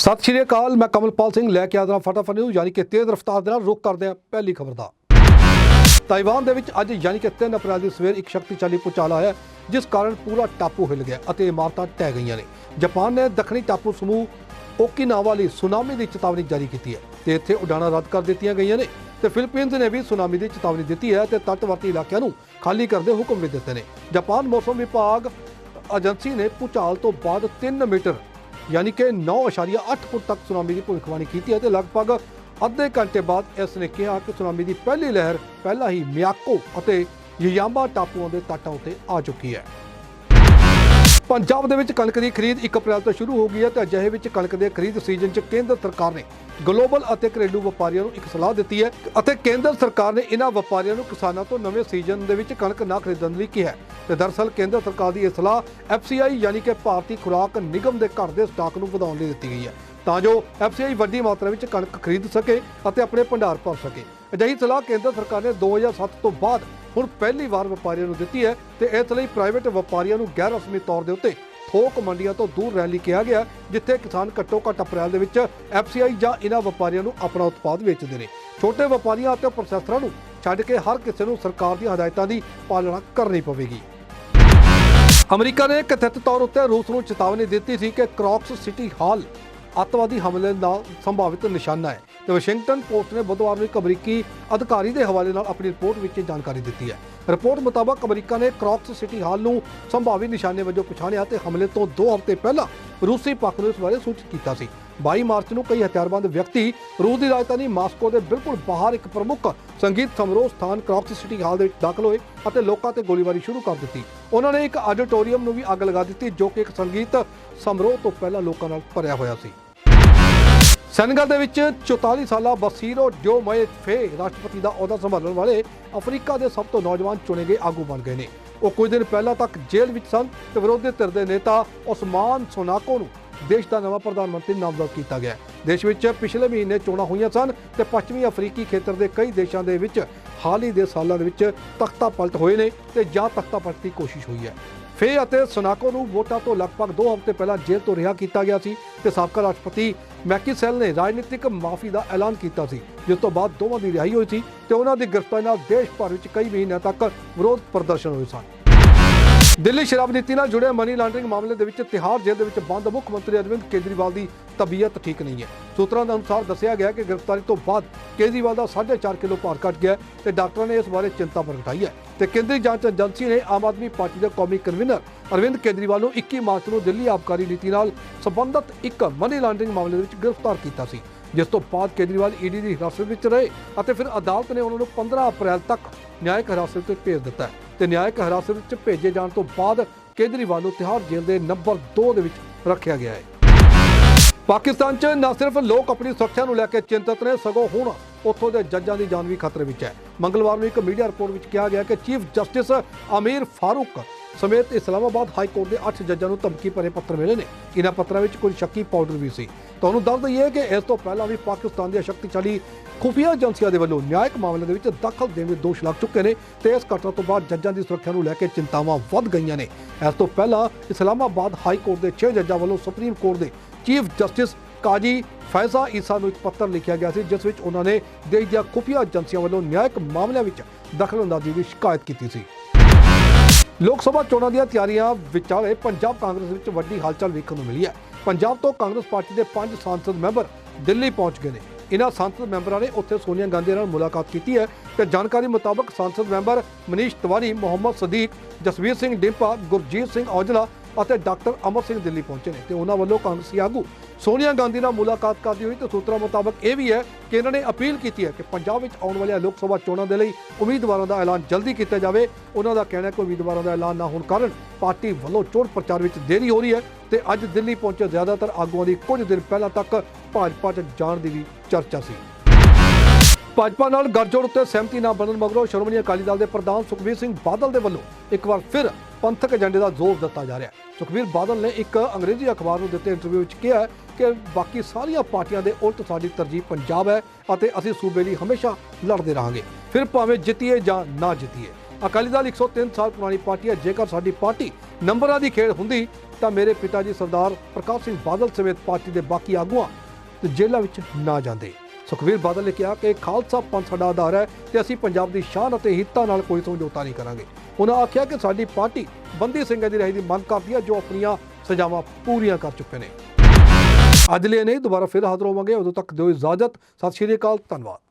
ਸਤਿ ਸ਼੍ਰੀ ਅਕਾਲ, ਮੈਂ ਕਮਲਪਾਲ ਸਿੰਘ ਲੈ ਕੇ ਆਦਰਾ ਫਟਾਫਟ ਨਿਊਜ਼ ਯਾਨੀ ਕਿ ਤੇਜ਼ ਰਫ਼ਤਾਰ ਦੇ ਨਾਲ ਰੁਕ ਕਰਦੇ ਹਾਂ ਪਹਿਲੀ ਖਬਰ ਦਾ। ਤਾਈਵਾਨ ਦੇ ਵਿੱਚ ਅੱਜ ਯਾਨੀ ਕਿ 3 ਅਪ੍ਰੈਲ ਦੀ ਸਵੇਰ ਇੱਕ ਸ਼ਕਤੀਸ਼ਾਲੀ ਭੂਚਾਲ ਆਇਆ, ਜਿਸ ਕਾਰਨ ਪੂਰਾ ਟਾਪੂ ਹਿੱਲ ਗਿਆ ਅਤੇ ਇਮਾਰਤਾਂ ਟਹਿ ਗਈਆਂ ਨੇ। ਜਾਪਾਨ ਨੇ ਦੱਖਣੀ ਟਾਪੂ ਸਮੂਹ ਓਕੀਨਾਵਾ ਲਈ ਸੁਨਾਮੀ ਦੀ ਚੇਤਾਵਨੀ ਜਾਰੀ ਕੀਤੀ ਹੈ ਤੇ ਇੱਥੇ ਉਡਾਣਾਂ ਰੱਦ ਕਰ ਦਿੱਤੀਆਂ ਗਈਆਂ ਨੇ ਤੇ ਫਿਲੀਪੀਨਜ਼ ਨੇ ਵੀ ਸੁਨਾਮੀ ਦੀ ਚੇਤਾਵਨੀ ਦਿੱਤੀ ਹੈ ਤੇ ਤੱਟਵਰਤੀ ਇਲਾਕਿਆਂ ਨੂੰ ਖਾਲੀ ਕਰਨ ਦੇ ਹੁਕਮ ਵੀ ਦਿੱਤੇ ਨੇ। ਜਾਪਾਨ ਮੌਸਮ ਵਿਭਾਗ ਏਜੰਸੀ ਨੇ ਭੂਚਾਲ ਤੋਂ ਬਾਅਦ 3 ਮੀਟਰ ਯਾਨੀ ਕਿ 9.8 ਫੁੱਟ ਤੱਕ ਸੁਨਾਮੀ ਦੀ ਭਵਿੱਖਬਾਣੀ ਕੀਤੀ ਹੈ ਤੇ ਲਗਭਗ ਅੱਧੇ ਘੰਟੇ ਬਾਅਦ ਇਸ ਨੇ ਕਿਹਾ ਕਿ ਸੁਨਾਮੀ ਦੀ ਪਹਿਲੀ ਲਹਿਰ ਪਹਿਲਾਂ ਹੀ ਮਿਆਕੋ ਅਤੇ ਯਯਾਮਾ ਟਾਪੂਆਂ ਦੇ ਤੱਟਾਂ ਉੱਤੇ ਆ ਚੁੱਕੀ ਹੈ। ਪੰਜਾਬ ਦੇ ਵਿੱਚ ਕਣਕ ਦੀ ਖਰੀਦ 1 ਅਪ੍ਰੈਲ ਤੋਂ ਸ਼ੁਰੂ ਹੋ ਗਈ ਹੈ ਤੇ ਅਜਿਹੇ ਵਿੱਚ ਕਣਕ ਦੇ ਖਰੀਦ ਸੀਜ਼ਨ 'ਚ ਕੇਂਦਰ ਸਰਕਾਰ ਨੇ ਗਲੋਬਲ ਅਤੇ ਘਰੇਲੂ ਵਪਾਰੀਆਂ ਨੂੰ ਇੱਕ ਸਲਾਹ ਦਿੱਤੀ ਹੈ ਅਤੇ ਕੇਂਦਰ ਸਰਕਾਰ ਨੇ ਇਹਨਾਂ ਵਪਾਰੀਆਂ ਨੂੰ ਕਿਸਾਨਾਂ ਤੋਂ ਨਵੇਂ ਸੀਜ਼ਨ ਦੇ ਵਿੱਚ ਕਣਕ ਨਾ ਖਰੀਦਣ ਲਈ ਕਿਹਾ ਹੈ। ਤੇ ਦਰਅਸਲ ਕੇਂਦਰ ਸਰਕਾਰ ਦੀ ਇਹ ਸਲਾਹ ਐਫਸੀਆਈ ਯਾਨੀ ਕਿ ਭਾਰਤੀ ਖੁਰਾਕ ਨਿਗਮ ਦੇ ਘਰ ਦੇ ਸਟਾਕ ਨੂੰ ਵਧਾਉਣ ਲਈ ਦਿੱਤੀ ਗਈ ਹੈ ਤਾਂ ਜੋ ਐਫਸੀਆਈ ਵੱਡੀ ਮਾਤਰਾ ਵਿੱਚ ਕਣਕ ਖਰੀਦ ਸਕੇ ਅਤੇ ਆਪਣੇ ਭੰਡਾਰ ਭਰ ਸਕੇ। ਅਜਿਹੀ ਸਲਾਹ ਕੇਂਦਰ ਸਰਕਾਰ ਨੇ 2007 ਤੋਂ ਬਾਅਦ ਹੁਣ ਪਹਿਲੀ ਵਾਰ ਵਪਾਰੀਆਂ ਨੂੰ ਦਿੱਤੀ ਹੈ ਤੇ ਇਸ ਲਈ ਪ੍ਰਾਈਵੇਟ ਵਪਾਰੀਆਂ ਨੂੰ ਗੈਰ ਰਸਮੀ ਤੌਰ ਦੇ ਉੱਤੇ ਥੋਕ ਮੰਡੀਆਂ ਤੋਂ ਦੂਰ ਰਹਿਣ ਲਈ ਕਿਹਾ ਗਿਆ, ਜਿੱਥੇ ਕਿਸਾਨ ਘੱਟੋ ਘੱਟ ਅਪ੍ਰੈਲ ਦੇ ਵਿੱਚ ਐਫਸੀਆਈ ਜਾਂ ਇਹਨਾਂ ਵਪਾਰੀਆਂ ਨੂੰ ਆਪਣਾ ਉਤਪਾਦ ਵੇਚਦੇ ਨੇ। ਛੋਟੇ ਵਪਾਰੀਆਂ ਅਤੇ ਪ੍ਰੋਸੈਸਰਾਂ ਨੂੰ ਛੱਡ ਕੇ ਹਰ ਕਿਸੇ ਨੂੰ ਸਰਕਾਰ ਦੀਆਂ ਹਦਾਇਤਾਂ ਦੀ ਪਾਲਣਾ ਕਰਨੀ ਪਵੇਗੀ। ਅਮਰੀਕਾ ਨੇ ਕਥਿਤ ਤੌਰ ਉੱਤੇ ਰੂਸ ਨੂੰ ਚੇਤਾਵਨੀ ਦਿੱਤੀ ਸੀ ਕਿ ਕ੍ਰੌਕਸ ਸਿਟੀ ਹਾਲ ਅੱਤਵਾਦੀ ਹਮਲੇ ਦਾ ਸੰਭਾਵਿਤ ਨਿਸ਼ਾਨਾ ਹੈ। ਤੇ ਵਾਸ਼ਿੰਗਟਨ ਪੋਸਟ ਨੇ ਬੁੱਧਵਾਰ ਨੂੰ ਇੱਕ ਅਮਰੀਕੀ ਅਧਿਕਾਰੀ ਦੇ ਹਵਾਲੇ ਨਾਲ ਆਪਣੀ ਰਿਪੋਰਟ ਵਿੱਚ ਇਹ ਜਾਣਕਾਰੀ ਦਿੱਤੀ ਹੈ। ਰਿਪੋਰਟ ਮੁਤਾਬਕ ਅਮਰੀਕਾ ਨੇ ਕ੍ਰੌਕਸ ਸਿਟੀ ਹਾਲ ਨੂੰ ਸੰਭਾਵੀ ਨਿਸ਼ਾਨੇ ਵਜੋਂ ਪਛਾਣਿਆ ਤੇ ਹਮਲੇ ਤੋਂ 2 ਹਫ਼ਤੇ ਪਹਿਲਾਂ ਰੂਸੀ ਪੱਖ ਨੂੰ ਇਸ ਬਾਰੇ ਸੂਚਿਤ ਕੀਤਾ ਸੀ। 22 ਮਾਰਚ ਨੂੰ ਕਈ ਹਥਿਆਰਬੰਦ ਵਿਅਕਤੀ ਰੂਸ ਦੀ ਰਾਜਧਾਨੀ ਮਾਸਕੋ ਦੇ ਬਿਲਕੁਲ ਬਾਹਰ ਇੱਕ ਪ੍ਰਮੁੱਖ ਸੰਗੀਤ ਸਮਾਰੋਹ ਸਥਾਨ ਕ੍ਰੌਕਸ ਸਿਟੀ ਹਾਲ ਦੇ ਵਿੱਚ ਦਾਖਲ ਹੋਏ ਅਤੇ ਲੋਕਾਂ ਤੇ ਗੋਲੀਬਾਰੀ ਸ਼ੁਰੂ ਕਰ ਦਿੱਤੀ। ਉਹਨਾਂ ਨੇ ਇੱਕ ਆਡੀਟੋਰੀਅਮ ਨੂੰ ਵੀ ਅੱਗ ਲਗਾ ਦਿੱਤੀ ਜੋ ਕਿ ਇੱਕ ਸੰਗੀਤ ਸਮਾਰੋਹ ਤੋਂ ਪਹਿਲਾਂ ਲੋਕਾਂ ਨਾਲ ਭਰਿਆ ਹੋਇਆ ਸੀ। ਸੈਨੇਗਲ ਦੇ ਵਿੱਚ 44 ਸਾਲਾ ਬਸੀਰੋ ਡਿਓਮਏ ਫੇ ਰਾਸ਼ਟਰਪਤੀ ਦਾ ਅਹੁਦਾ ਸੰਭਾਲਣ ਵਾਲੇ ਅਫਰੀਕਾ ਦੇ ਸਭ ਤੋਂ ਨੌਜਵਾਨ ਚੁਣੇ ਗਏ ਆਗੂ ਬਣ ਗਏ ਨੇ। ਉਹ ਕੁਝ ਦਿਨ ਪਹਿਲਾਂ ਤੱਕ ਜੇਲ੍ਹ ਵਿੱਚ ਸਨ ਤੇ ਵਿਰੋਧੀ ਧਿਰ ਦੇ ਨੇਤਾ ਉਸਮਾਨ ਸੋਨਾਕੋ ਨੂੰ ਦੇਸ਼ ਦਾ ਨਵਾਂ ਪ੍ਰਧਾਨ ਮੰਤਰੀ ਨਾਮਜ਼ਦ ਕੀਤਾ ਗਿਆ। ਦੇਸ਼ ਵਿੱਚ ਪਿਛਲੇ ਮਹੀਨੇ ਚੋਣਾਂ ਹੋਈਆਂ ਸਨ ਤੇ ਪੱਛਮੀ ਅਫਰੀਕੀ ਖੇਤਰ ਦੇ ਕਈ ਦੇਸ਼ਾਂ ਦੇ ਵਿੱਚ ਹਾਲ ਹੀ ਦੇ ਸਾਲਾਂ ਦੇ ਵਿੱਚ ਤਖਤਾ ਪਲਟ ਹੋਏ ਨੇ ਤੇ ਜਾਂ ਤਖਤਾ ਪਲਟ ਦੀ ਕੋਸ਼ਿਸ਼ ਹੋਈ ਹੈ। ਫੇ ਅਤੇ ਸਨਾਕੋ ਨੂੰ ਵੋਟਾਂ ਤੋਂ ਲਗਭਗ 2 ਹਫ਼ਤੇ ਪਹਿਲਾਂ ਜੇਲ੍ਹ ਤੋਂ ਰਿਹਾ ਕੀਤਾ ਗਿਆ ਸੀ ਤੇ ਸਾਬਕਾ ਰਾਸ਼ਟਰਪਤੀ ਮੈਕੀਸੈਲ ਨੇ ਰਾਜਨੀਤਿਕ ਮਾਫੀ ਦਾ ਐਲਾਨ ਕੀਤਾ ਸੀ, ਜਿਸ ਤੋਂ ਬਾਅਦ ਦੋਵਾਂ ਦੀ ਰਿਹਾਈ ਹੋਈ ਸੀ ਤੇ ਉਹਨਾਂ ਦੀ ਗ੍ਰਿਫਤਾਰੀ ਨਾਲ ਦੇਸ਼ ਭਰ ਵਿੱਚ ਕਈ ਮਹੀਨਿਆਂ ਤੱਕ ਵਿਰੋਧ ਪ੍ਰਦਰਸ਼ਨ ਹੋਏ ਸਨ। ਦਿੱਲੀ ਸ਼ਰਾਬ ਨੀਤੀ ਨਾਲ ਜੁੜੇ ਮਨੀ ਲਾਂਡਰਿੰਗ ਮਾਮਲੇ ਦੇ ਵਿੱਚ ਤਿਹਾੜ ਜੇਲ੍ਹ ਦੇ ਵਿੱਚ ਬੰਦ। ਮੁੱਖ ਮੰਤਰੀ ਅਰਵਿੰਦ ਕੇਜਰੀਵਾਲ ਦੀ ਤਬੀਅਤ ਠੀਕ ਨਹੀਂ ਹੈ। ਸੂਤਰਾਂ ਦੇ ਅਨੁਸਾਰ ਦੱਸਿਆ ਗਿਆ ਕਿ ਗ੍ਰਿਫਤਾਰੀ ਤੋਂ ਬਾਅਦ ਕੇਜਰੀਵਾਲ ਦਾ 4.5 ਕਿਲੋ ਭਾਰ ਘਟ ਗਿਆ ਹੈ ਤੇ ਡਾਕਟਰਾਂ ਨੇ ਇਸ ਬਾਰੇ ਚਿੰਤਾ ਪ੍ਰਗਟਾਈ ਹੈ। ਤੇ ਕੇਂਦਰੀ ਜਾਂਚ ਏਜੰਸੀ ਨੇ ਆਮ ਆਦਮੀ ਪਾਰਟੀ ਦੇ ਕੌਮੀ ਕਨਵੀਨਰ ਅਰਵਿੰਦ ਕੇਜਰੀਵਾਲ ਨੂੰ 21 ਮਾਰਚ ਨੂੰ ਦਿੱਲੀ ਆਬਕਾਰੀ ਨੀਤੀ ਨਾਲ ਸੰਬੰਧਿਤ ਇੱਕ ਮਨੀ ਲਾਂਡਰਿੰਗ ਮਾਮਲੇ ਦੇ ਵਿੱਚ ਗ੍ਰਿਫਤਾਰ ਕੀਤਾ ਸੀ, ਜਿਸ ਤੋਂ ਬਾਅਦ ਕੇਜਰੀਵਾਲ ਈਡੀ ਦੀ ਹਿਰਾਸਤ ਵਿੱਚ ਰਹੇ ਅਤੇ ਫਿਰ ਅਦਾਲਤ ਨੇ ਉਹਨਾਂ ਨੂੰ 15 ਅਪ੍ਰੈਲ ਤੱਕ ਨਿਆਇਕ ਹਿਰਾਸਤ ਵਿੱਚ ਭੇਜ ਦਿੱਤਾ ਹੈ। ਤੇ ਨਿਆਇਕ ਹਿਰਾਸਤ ਵਿੱਚ ਭੇਜੇ ਜਾਣ ਤੋਂ ਬਾਅਦ ਕੇਜਰੀਵਾਲ ਨੂੰ ਤਿਹਾੜ ਜੇਲ੍ਹ ਦੇ ਨੰਬਰ 2 ਦੇ ਵਿੱਚ ਰੱਖਿਆ ਗਿਆ ਹੈ। ਪਾਕਿਸਤਾਨ 'ਚ ਨਾ ਸਿਰਫ ਲੋਕ ਆਪਣੀ ਸੁਰੱਖਿਆ ਨੂੰ ਲੈ ਕੇ ਚਿੰਤਤ ਨੇ, ਸਗੋਂ ਹੁਣ ਉੱਥੋਂ ਦੇ ਜੱਜਾਂ ਦੀ ਜਾਨ ਵੀ ਖਤਰੇ ਵਿੱਚ ਹੈ। ਮੰਗਲਵਾਰ ਨੂੰ ਇੱਕ ਮੀਡੀਆ ਰਿਪੋਰਟ ਵਿੱਚ ਕਿਹਾ ਗਿਆ ਕਿ ਚੀਫ ਜਸਟਿਸ ਅਮੀਰ ਫਾਰੂਕ ਸਮੇਤ ਇਸਲਾਮਾਬਾਦ ਹਾਈ ਕੋਰਟ ਦੇ 8 ਜੱਜਾਂ ਨੂੰ ਧਮਕੀ ਭਰੇ ਪੱਤਰ ਮਿਲੇ ਨੇ। ਇਹਨਾਂ ਪੱਤਰਾਂ ਵਿੱਚ ਕੋਈ ਸ਼ੱਕੀ ਪਾਊਡਰ ਵੀ ਸੀ। ਤੁਹਾਨੂੰ ਦੱਸ ਦਈਏ ਕਿ ਇਸ ਤੋਂ ਪਹਿਲਾਂ ਵੀ ਪਾਕਿਸਤਾਨ ਦੀਆਂ ਸ਼ਕਤੀਸ਼ਾਲੀ ਖੁਫੀਆ ਏਜੰਸੀਆਂ ਦੇ ਵੱਲੋਂ ਨਿਆਇਕ ਮਾਮਲਿਆਂ ਦੇ ਵਿੱਚ ਦਖਲ ਦੇਣ ਦੇ ਦੋਸ਼ ਲੱਗ ਚੁੱਕੇ ਨੇ ਤੇ ਇਸ ਘਟਨਾ ਤੋਂ ਬਾਅਦ ਜੱਜਾਂ ਦੀ ਸੁਰੱਖਿਆ ਨੂੰ ਲੈ ਕੇ ਚਿੰਤਾਵਾਂ ਵੱਧ ਗਈਆਂ ਨੇ। ਇਸ ਤੋਂ ਪਹਿਲਾਂ ਇਸਲਾਮਾਬਾਦ ਹਾਈ ਕੋਰਟ ਦੇ 6 ਜੱਜਾਂ ਵੱਲੋਂ ਸੁਪਰੀਮ ਕੋਰਟ ਦੇ ਚੀਫ ਜਸਟਿਸ ਕਾਜੀ ਫੈਜ਼ਾ ਈਸਾ ਨੂੰ ਇੱਕ ਪੱਤਰ ਲਿਖਿਆ ਗਿਆ ਸੀ, ਜਿਸ ਵਿੱਚ ਉਹਨਾਂ ਨੇ ਦੇਸ਼ ਦੀਆਂ ਖੁਫੀਆ ਏਜੰਸੀਆਂ ਵੱਲੋਂ ਨਿਆਇਕ ਮਾਮਲਿਆਂ ਵਿੱਚ ਦਖਲਅੰਦਾਜ਼ੀ ਦੀ ਸ਼ਿਕਾਇਤ ਕੀਤੀ ਸੀ। ਲੋਕ ਸਭਾ ਚੋਣਾਂ ਦੀਆਂ ਤਿਆਰੀਆਂ ਵਿਚਾਲੇ ਪੰਜਾਬ ਕਾਂਗਰਸ ਵਿੱਚ ਵੱਡੀ ਹਲਚਲ ਵੇਖਣ ਨੂੰ ਮਿਲੀ ਹੈ। ਪੰਜਾਬ ਤੋਂ ਕਾਂਗਰਸ ਪਾਰਟੀ ਦੇ ਪੰਜ ਸੰਸਦ ਮੈਂਬਰ ਦਿੱਲੀ ਪਹੁੰਚ ਗਏ ਨੇ। ਇਹਨਾਂ ਸੰਸਦ ਮੈਂਬਰਾਂ ਨੇ ਉੱਥੇ ਸੋਨੀਆ ਗਾਂਧੀ ਨਾਲ ਮੁਲਾਕਾਤ ਕੀਤੀ ਹੈ ਤੇ ਜਾਣਕਾਰੀ ਮੁਤਾਬਕ ਸੰਸਦ ਮੈਂਬਰ ਮਨੀਸ਼ ਤਿਵਾਰੀ ਮੁਹੰਮਦ ਸਦੀਕ, ਜਸਵੀਰ ਸਿੰਘ ਡਿੰਪਾ, ਗੁਰਜੀਤ ਸਿੰਘ ਔਜਲਾ ਅਤੇ ਡਾਕਟਰ ਅਮਰ ਸਿੰਘ ਦਿੱਲੀ ਪਹੁੰਚੇ ਨੇ ਤੇ ਉਹਨਾਂ ਵੱਲੋਂ ਕਾਂਗਰਸੀ ਆਗੂ ਸੋਨੀਆ ਗਾਂਧੀ ਨਾਲ ਮੁਲਾਕਾਤ ਕਰਦੀ ਹੋਈ ਤੇ ਸੂਤਰਾਂ ਮੁਤਾਬਕ ਇਹ ਵੀ ਹੈ ਕਿ ਇਹਨਾਂ ਨੇ ਅਪੀਲ ਕੀਤੀ ਹੈ ਕਿ ਪੰਜਾਬ ਵਿੱਚ ਆਉਣ ਵਾਲੀਆਂ ਲੋਕ ਸਭਾ ਚੋਣਾਂ ਦੇ ਲਈ ਉਮੀਦਵਾਰਾਂ ਦਾ ਐਲਾਨ ਜਲਦੀ ਕੀਤਾ ਜਾਵੇ। ਉਹਨਾਂ ਦਾ ਕਹਿਣਾ ਹੈ ਕਿ ਉਮੀਦਵਾਰਾਂ ਦਾ ਐਲਾਨ ਨਾ ਹੋਣ ਕਾਰਨ ਪਾਰਟੀ ਵੱਲੋਂ ਚੋਣ ਪ੍ਰਚਾਰ ਵਿੱਚ ਦੇਰੀ ਹੋ ਰਹੀ ਹੈ ਤੇ ਅੱਜ ਦਿੱਲੀ ਪਹੁੰਚੇ ਜ਼ਿਆਦਾਤਰ ਆਗੂਆਂ ਦੀ ਕੁਝ ਦਿਨ ਪਹਿਲਾਂ ਤੱਕ ਭਾਜਪਾ 'ਚ ਜਾਣ ਦੀ ਵੀ ਚਰਚਾ ਸੀ। ਭਾਜਪਾ ਨਾਲ ਗੱਠਜੋੜ ਉੱਤੇ ਸਹਿਮਤੀ ਨਾ ਬਣਨ ਮਗਰੋਂ ਸ਼੍ਰੋਮਣੀ ਅਕਾਲੀ ਦਲ ਦੇ ਪ੍ਰਧਾਨ ਸੁਖਬੀਰ ਸਿੰਘ ਬਾਦਲ ਦੇ ਵੱਲੋਂ ਇੱਕ ਵਾਰ ਫਿਰ ਪੰਥਕ ਏਜੰਡੇ ਦਾ ਜ਼ੋਰ ਦਿੱਤਾ ਜਾ ਰਿਹਾ ਹੈ। ਸੁਖਬੀਰ ਬਾਦਲ ਨੇ ਇੱਕ ਅੰਗਰੇਜ਼ੀ ਅਖਬਾਰ ਨੂੰ ਦਿੱਤੇ ਇੰਟਰਵਿਊ ਵਿੱਚ ਕਿਹਾ ਕਿ ਬਾਕੀ ਸਾਰੀਆਂ ਪਾਰਟੀਆਂ ਦੇ ਉਲਟ ਸਾਡੀ ਤਰਜੀਹ ਪੰਜਾਬ ਹੈ ਅਤੇ ਅਸੀਂ ਸੂਬੇ ਲਈ ਹਮੇਸ਼ਾ ਲੜਦੇ ਰਹਾਂਗੇ। ਫਿਰ ਭਾਵੇਂ ਜਿੱਤੀਏ ਜਾਂ ਨਾ ਜਿੱਤੀਏ। ਅਕਾਲੀ ਦਲ 103 ਸਾਲ ਪੁਰਾਣੀ ਪਾਰਟੀ ਹੈ। ਜੇਕਰ ਸਾਡੀ ਪਾਰਟੀ ਨੰਬਰਾਂ ਦੀ ਖੇਡ ਹੁੰਦੀ, ਤਾਂ ਮੇਰੇ ਪਿਤਾ ਜੀ ਸਰਦਾਰ ਪ੍ਰਕਾਸ਼ ਸਿੰਘ ਬਾਦਲ ਸਮੇਤ ਪਾਰਟੀ ਦੇ ਬਾਕੀ ਆਗੂਆਂ ਤੇ ਜੇਲ੍ਹਾਂ ਵਿੱਚ ਨਾ ਜਾਂਦੇ। ਸੁਖਵੀਰ ਬਾਦਲ ਨੇ ਕਿਹਾ ਕਿ ਖਾਲਸਾ ਪੰਥ ਸਾਡਾ ਆਧਾਰ ਹੈ ਤੇ ਅਸੀਂ ਪੰਜਾਬ ਦੀ ਸ਼ਾਨ ਅਤੇ ਹਿੱਤਾਂ ਨਾਲ ਕੋਈ ਸਮਝੌਤਾ ਨਹੀਂ ਕਰਾਂਗੇ। ਉਹਨਾਂ ਆਖਿਆ ਕਿ ਸਾਡੀ ਪਾਰਟੀ ਬੰਦੀ ਸਿੰਘਾਂ ਦੀ ਰਹੀ ਦੀ ਮੰਗ ਕਰਦੀ ਹੈ ਜੋ ਆਪਣੀਆਂ ਸਜ਼ਾਵਾਂ ਪੂਰੀਆਂ ਕਰ ਚੁੱਕੇ ਨੇ। ਅੱਜ ਲਈ ਨਹੀਂ, ਦੁਬਾਰਾ ਫਿਰ ਹਾਜ਼ਰ ਹੋਵਾਂਗੇ। ਉਦੋਂ ਤੱਕ ਦਿਓ ਇਜਾਜ਼ਤ। ਸਤਿ ਸ਼੍ਰੀ ਅਕਾਲ। ਧੰਨਵਾਦ।